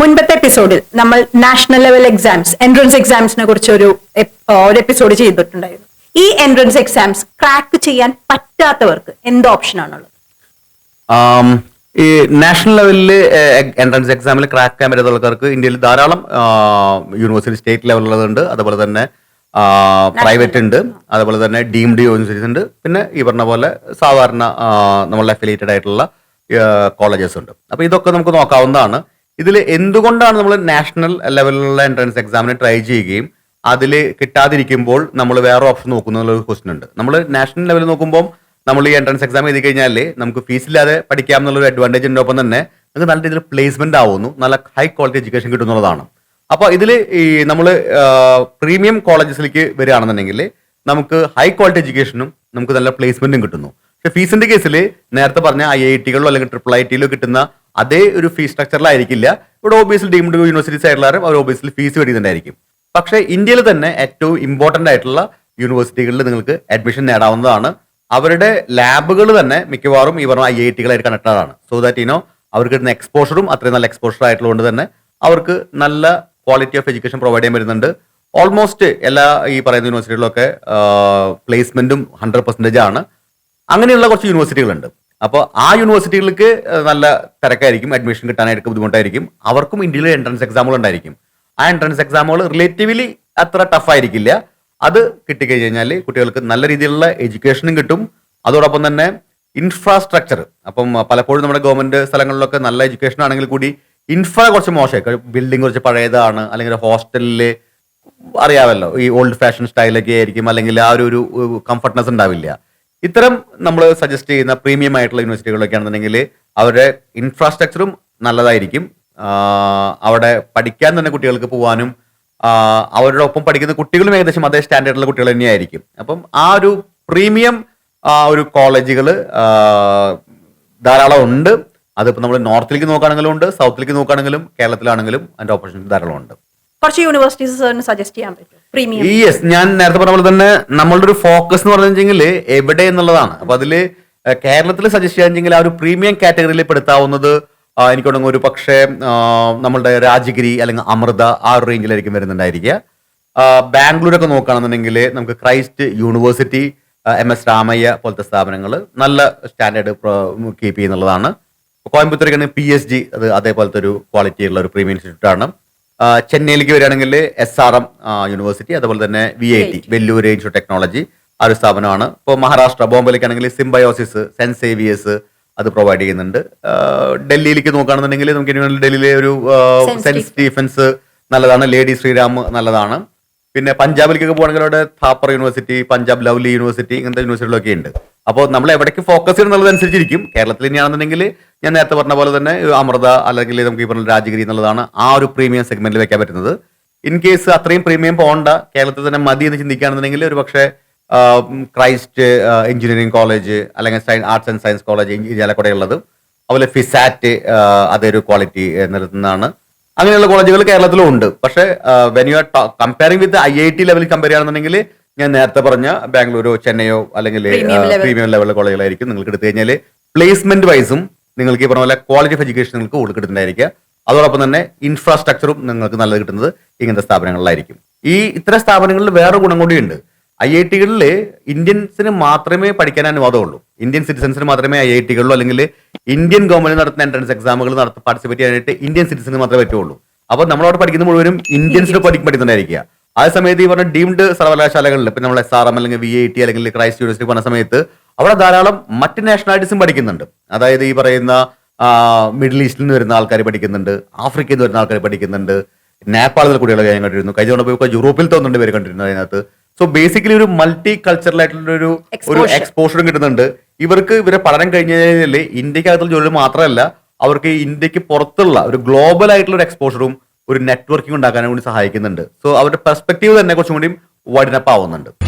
മുൻപത്തെ എപ്പിസോഡിൽ നമ്മൾ നാഷണൽ ലെവൽ എക്സാംസ് എൻട്രൻസ് എക്സാംസിനെ കുറിച്ച് ഒരു ഒരു എപ്പിസോഡ് ചെയ്തിട്ടുണ്ടായിരുന്നു. ഈ എൻട്രൻസ് എക്സാംസ് ക്രാക്ക് ചെയ്യാൻ പറ്റാത്തവർക്ക് എന്ത് ഓപ്ഷൻ ആണുള്ളത്? ഈ നാഷണൽ ലെവലിൽ എൻട്രൻസ് എക്സാമിൽ ക്രാക്ക് ചെയ്യാൻ പറ്റുന്ന ആൾക്കാർക്ക് ഇന്ത്യയിൽ ധാരാളം യൂണിവേഴ്സിറ്റി സ്റ്റേറ്റ് ലെവലുള്ളതുണ്ട് അതുപോലെ തന്നെ പ്രൈവറ്റ് ഉണ്ട്. അതുപോലെ തന്നെ ഡീംഡ് യൂണിവേഴ്സിറ്റീസ് ഉണ്ട്. പിന്നെ ഈ പറഞ്ഞ പോലെ സാധാരണ നമ്മൾ അഫിലിയേറ്റഡ് ആയിട്ടുള്ള കോളേജസ് ഉണ്ട്. അപ്പോൾ ഇതൊക്കെ നമുക്ക് നോക്കാവുന്നതാണ്. ഇതിൽ എന്തുകൊണ്ടാണ് നമ്മൾ നാഷണൽ ലെവലിലുള്ള എൻട്രൻസ് എക്സാമിന് ട്രൈ ചെയ്യുകയും അതിൽ കിട്ടാതിരിക്കുമ്പോൾ നമ്മൾ വേറെ ഓപ്ഷൻ നോക്കുന്ന ക്വസ്റ്റൻ ഉണ്ട്. നമ്മൾ നാഷണൽ ലെവലിൽ നോക്കുമ്പോൾ നമ്മൾ ഈ എൻട്രൻസ് എക്സാം എഴുതി കഴിഞ്ഞാൽ നമുക്ക് ഫീസ് ഇല്ലാതെ പഠിക്കാം എന്നുള്ള ഒരു അഡ്വാന്റേജിന്റെ ഒപ്പം തന്നെ നമുക്ക് നല്ല രീതിയിൽ പ്ലേസ്മെന്റ് ആവുന്നു. നല്ല ഹൈ ക്വാളിറ്റി എഡ്യൂക്കേഷൻ കിട്ടുന്നുള്ളതാണ് അപ്പോൾ ഇതിൽ ഈ നമ്മൾ പ്രീമിയം കോളേജസിലേക്ക് വരികയാണെന്നുണ്ടെങ്കിൽ നമുക്ക് ഹൈ ക്വാളിറ്റി എഡ്യൂക്കേഷനും നമുക്ക് നല്ല പ്ലേസ്മെന്റും കിട്ടുന്നു. പക്ഷേ ഫീസിന്റെ കേസിൽ നേരത്തെ പറഞ്ഞ ഐ ഐ ടികളിലോ അല്ലെങ്കിൽ ട്രിപ്പിൾ ഐ ടിയിലോ കിട്ടുന്ന അതേ ഒരു ഫീസ് സ്ട്രക്ചറിലായിരിക്കില്ല ഇവിടെ ഒബിയസ്ലി ഡീംഡ് യൂണിവേഴ്സിറ്റി സൈഡിലാരും അവർ ഒബിയസ്ലി ഫീസ് മേടിക്കുന്നുണ്ടായിരിക്കും. പക്ഷേ ഇന്ത്യയിൽ തന്നെ ഏറ്റവും ഇമ്പോർട്ടന്റ് ആയിട്ടുള്ള യൂണിവേഴ്സിറ്റികളിൽ നിങ്ങൾക്ക് അഡ്മിഷൻ നേടാവുന്നതാണ്. അവരുടെ ലാബുകൾ തന്നെ മിക്കവാറും ഈ പറഞ്ഞ ഐ ഐ ടികളായിട്ട് കണക്റ്റഡ് സോ ദാറ്റ് ഇനോ അവർക്ക് കിട്ടുന്ന എക്സ്പോഷറും അത്രയും നല്ല എക്സ്പോഷർ ആയിട്ടുള്ളതുകൊണ്ട് തന്നെ അവർക്ക് നല്ല ക്വാളിറ്റി ഓഫ് എഡ്യൂക്കേഷൻ പ്രൊവൈഡ് ചെയ്യാൻ വരുന്നുണ്ട് ഓൾമോസ്റ്റ് എല്ലാ ഈ പറയുന്ന യൂണിവേഴ്സിറ്റികളിലൊക്കെ പ്ലേസ്മെന്റും ഹൺഡ്രഡ് പെർസെന്റേജ് ആണ്. അങ്ങനെയുള്ള കുറച്ച് യൂണിവേഴ്സിറ്റികളുണ്ട് അപ്പോൾ ആ യൂണിവേഴ്സിറ്റികൾക്ക് നല്ല തിരക്കായിരിക്കും അഡ്മിഷൻ കിട്ടാനായിട്ട് ബുദ്ധിമുട്ടായിരിക്കും. അവർക്കും ഇന്ത്യയിൽ എൻട്രൻസ് എക്സാമുകൾ ഉണ്ടായിരിക്കും. ആ എൻട്രൻസ് എക്സാമുകൾ റിലേറ്റീവ്ലി അത്ര ടഫ് ആയിരിക്കില്ല. അത് കിട്ടിക്കഴിഞ്ഞ് കഴിഞ്ഞാൽ കുട്ടികൾക്ക് നല്ല രീതിയിലുള്ള എഡ്യൂക്കേഷനും കിട്ടും. അതോടൊപ്പം തന്നെ ഇൻഫ്രാസ്ട്രക്ചർ അപ്പം പലപ്പോഴും നമ്മുടെ ഗവൺമെന്റ് സ്ഥലങ്ങളിലൊക്കെ നല്ല എഡ്യൂക്കേഷൻ ആണെങ്കിൽ കൂടി ഇൻഫ്ര കുറച്ച് മോശമായി ബിൽഡിംഗ് കുറച്ച് പഴയതാണ് അല്ലെങ്കിൽ ഹോസ്റ്റലിൽ അറിയാമല്ലോ ഈ ഓൾഡ് ഫാഷൻ സ്റ്റൈലൊക്കെ ആയിരിക്കും അല്ലെങ്കിൽ ആ ഒരു ഒരു കംഫർട്ട്നെസ് ഉണ്ടാവില്ല. ഇത്തരം നമ്മൾ സജസ്റ്റ് ചെയ്യുന്ന പ്രീമിയം ആയിട്ടുള്ള യൂണിവേഴ്സിറ്റികളൊക്കെ ആണെന്നുണ്ടെങ്കിൽ അവരുടെ ഇൻഫ്രാസ്ട്രക്ചറും നല്ലതായിരിക്കും. അവിടെ പഠിക്കാൻ തന്നെ കുട്ടികൾക്ക് പോകാനും അവരുടെ ഒപ്പം പഠിക്കുന്ന കുട്ടികളും ഏകദേശം അതേ സ്റ്റാൻഡേർഡിലുള്ള കുട്ടികൾ തന്നെയായിരിക്കും. അപ്പം ആ ഒരു പ്രീമിയം ഒരു കോളേജുകൾ ധാരാളം ഉണ്ട്. അതിപ്പോൾ നമ്മൾ നോർത്തിലേക്ക് നോക്കുകയാണെങ്കിലും ഉണ്ട് സൗത്തിലേക്ക് നോക്കുകയാണെങ്കിലും കേരളത്തിലാണെങ്കിലും അതിന്റെ ഓപ്പർച്യൂണിറ്റി ധാരാളം ഉണ്ട്. കുറച്ച് യൂണിവേഴ്സിറ്റീസ് സജസ്റ്റ് ചെയ്യാൻ പറ്റും. പ്രീമിയം ഞാൻ നേരത്തെ പറഞ്ഞ പോലെ തന്നെ നമ്മളുടെ ഒരു ഫോക്കസ് എന്ന് പറഞ്ഞാൽ എവിടെ എന്നുള്ളതാണ്. അപ്പൊ അതിൽ കേരളത്തിൽ സജസ്റ്റ് ചെയ്യാമെങ്കിൽ ആ ഒരു പ്രീമിയം കാറ്റഗറിയിൽ പെടുത്താവുന്നത് എനിക്ക് തോന്നുന്നു ഒരു പക്ഷേ നമ്മളുടെ രാജഗിരി അല്ലെങ്കിൽ അമൃത ആ ഒരു റേഞ്ചിലായിരിക്കും വരുന്നുണ്ടായിരിക്കുക. ബാംഗ്ലൂരൊക്കെ നോക്കുകയാണെന്നുണ്ടെങ്കിൽ നമുക്ക് Christ University M S Ramaiah പോലത്തെ സ്ഥാപനങ്ങൾ നല്ല സ്റ്റാൻഡേർഡ് കീപ്പ് ചെയ്യുന്നുള്ളതാണ്. കോയമ്പത്തൂരൊക്കെ പി എസ് ജി അത് അതേപോലത്തെ ഒരു ക്വാളിറ്റി ഉള്ള ഒരു പ്രീമിയം ഇൻസ്റ്റിറ്റ്യൂട്ട് ആണ്. ആ, ചെന്നൈയിലേക്ക് വരികയാണെങ്കിൽ എസ് ആർ എം യൂണിവേഴ്സിറ്റി അതുപോലെ തന്നെ V I T Vellore institute technology ആ ഒരു സ്ഥാപനമാണ്. ഇപ്പോൾ മഹാരാഷ്ട്ര ബോംബെയിലേക്കാണെങ്കിൽ സിംബയോസിസ് സെൻസ് ഏവിയേഴ്സ് അത് പ്രൊവൈഡ് ചെയ്യുന്നുണ്ട്. ഡൽഹിയിലേക്ക് നോക്കുകയാണെന്നുണ്ടെങ്കിൽ നമുക്ക് ഡൽഹിയിലെ ഒരു സെൻസ് സെന്റ് സ്റ്റീഫൻസ് നല്ലതാണ്. ലേഡി ശ്രീരാം നല്ലതാണ്. പിന്നെ പഞ്ചാബിലേക്കൊക്കെ പോകണമെങ്കിൽ അവിടെ Thapar university Punjab lovely university ഇങ്ങനത്തെ യൂണിവേഴ്സിറ്റികളൊക്കെ ഉണ്ട്. അപ്പോൾ നമ്മൾ എവിടേക്ക് ഫോക്കസ് ചെയ്യുന്നുള്ളതനുസരിച്ചിരിക്കും കേരളത്തിൽ തന്നെയാണെന്നുണ്ടെങ്കിൽ ഞാൻ നേരത്തെ പറഞ്ഞ പോലെ തന്നെ അമൃത അല്ലെങ്കിൽ നമുക്ക് ഈ പറഞ്ഞ രാജഗിരി എന്നുള്ളതാണ് ആ ഒരു പ്രീമിയം സെഗ്മെന്റിൽ വെക്കാൻ പറ്റുന്നത്. ഇൻ കേസ് അത്രയും പ്രീമിയം പോകണ്ട കേരളത്തിൽ തന്നെ മതി എന്ന് ചിന്തിക്കുകയാണെന്നുണ്ടെങ്കിൽ ഒരു പക്ഷേ ക്രൈസ്റ്റ് എഞ്ചിനീയറിംഗ് കോളേജ് അല്ലെങ്കിൽ science arts and science college Irinjalakuda ഉള്ളത് അതുപോലെ ഫിസാറ്റ് അതൊരു ക്വാളിറ്റി നിലനിന്നാണ്. അങ്ങനെയുള്ള കോളേജുകൾ കേരളത്തിലും ഉണ്ട്. പക്ഷേ when you are comparing with I I T ലെവലിൽ കമ്പയർ ചെയ്യുകയാണെന്നുണ്ടെങ്കിൽ ഞാൻ നേരത്തെ പറഞ്ഞ ബാംഗ്ലൂരോ ചെന്നൈയോ അല്ലെങ്കിൽ പ്രീമിയം ലെവലിലെ കോളേജുകളായിരിക്കും നിങ്ങൾക്ക് എടുത്തു കഴിഞ്ഞാൽ പ്ലേസ്മെന്റ് വൈസും നിങ്ങൾക്ക് ഈ പറഞ്ഞ പോലെ ക്വാളിറ്റി ഓഫ് എഡ്യൂക്കേഷൻ നിങ്ങൾക്ക് കൂടുതൽ കിട്ടുന്നതായിരിക്കുക. അതോടൊപ്പം തന്നെ ഇൻഫ്രാസ്ട്രക്ചറും നിങ്ങൾക്ക് നല്ലത് കിട്ടുന്നത് ഇങ്ങനത്തെ സ്ഥാപനങ്ങളിലായിരിക്കും. ഈ ഇത്തരം സ്ഥാപനങ്ങളിൽ വേറെ ഗുണം കൂടിയുണ്ട് ഐ ഐ ടികളിൽ ഇന്ത്യൻസിന് മാത്രമേ പഠിക്കാൻ അനുവാദമുള്ളൂ. ഇന്ത്യൻ സിറ്റിസൺസിന് മാത്രമേ ഐ ഐ ടികളിലോ അല്ലെങ്കിൽ ഇന്ത്യൻ ഗവൺമെന്റ് നടത്തുന്ന എൻട്രൻസ് എക്സാമുകൾ നടത്തി പാർട്ടിസിപ്പേറ്റ് ചെയ്യാനായിട്ട് ഇന്ത്യൻ സിറ്റിസന് മാത്രമേ പറ്റുള്ളൂ. അപ്പോൾ നമ്മളവിടെ പഠിക്കുന്ന മുഴുവനും ഇന്ത്യൻസിന് പഠിക്കും പഠിക്കുന്നുണ്ടായിരിക്കുക ആ സമയത്ത് ഈ പറഞ്ഞ ഡീംഡ് സർവകലാശാലകളിൽ ഇപ്പം നമ്മൾ എസ് ആർ എം അല്ലെങ്കിൽ വി ഐ ടി അല്ലെങ്കിൽ ക്രൈസ്റ്റ് യൂണിവേഴ്സിറ്റി പറഞ്ഞ സമയത്ത് അവിടെ ധാരാളം മറ്റ് നാഷണാലിറ്റീസും പഠിക്കുന്നുണ്ട്. അതായത് ഈ പറയുന്ന മിഡിൽ ഈസ്റ്റിൽ നിന്ന് വരുന്ന ആൾക്കാർ പഠിക്കുന്നുണ്ട്. ആഫ്രിക്കയിൽ നിന്ന് വരുന്ന ആൾക്കാർ പഠിക്കുന്നുണ്ട്. നേപ്പാളിൽ കുട്ടികളെ ഞാൻ കണ്ടിരുന്നു. കഴിഞ്ഞ പോയി യൂറോപ്പിൽ തോന്നുന്നുണ്ട് പേര് കണ്ടിരുന്നു അതിനകത്ത്. സോ ബേസിക്കലി ഒരു മൾട്ടി കൾച്ചറൽ ആയിട്ടുള്ള ഒരു ഒരു എക്സ്പോഷറും കിട്ടുന്നുണ്ട്. ഇവർക്ക് ഇവരെ പഠനം കഴിഞ്ഞ് കഴിഞ്ഞാൽ ഇന്ത്യക്കകത്തുള്ള ജോലി മാത്രമല്ല അവർക്ക് ഇന്ത്യയ്ക്ക് പുറത്തുള്ള ഒരു ഗ്ലോബൽ ആയിട്ടുള്ള ഒരു എക്സ്പോഷറും ഒരു നെറ്റ്വർക്കിംഗ് ഉണ്ടാക്കാനും കൂടി സഹായിക്കുന്നുണ്ട്. സോ അവരുടെ പെർസ്പെക്റ്റീവ് തന്നെ കുറച്ചും കൂടി വടിനപ്പാവുന്നുണ്ട്. ആവുന്നുണ്ട്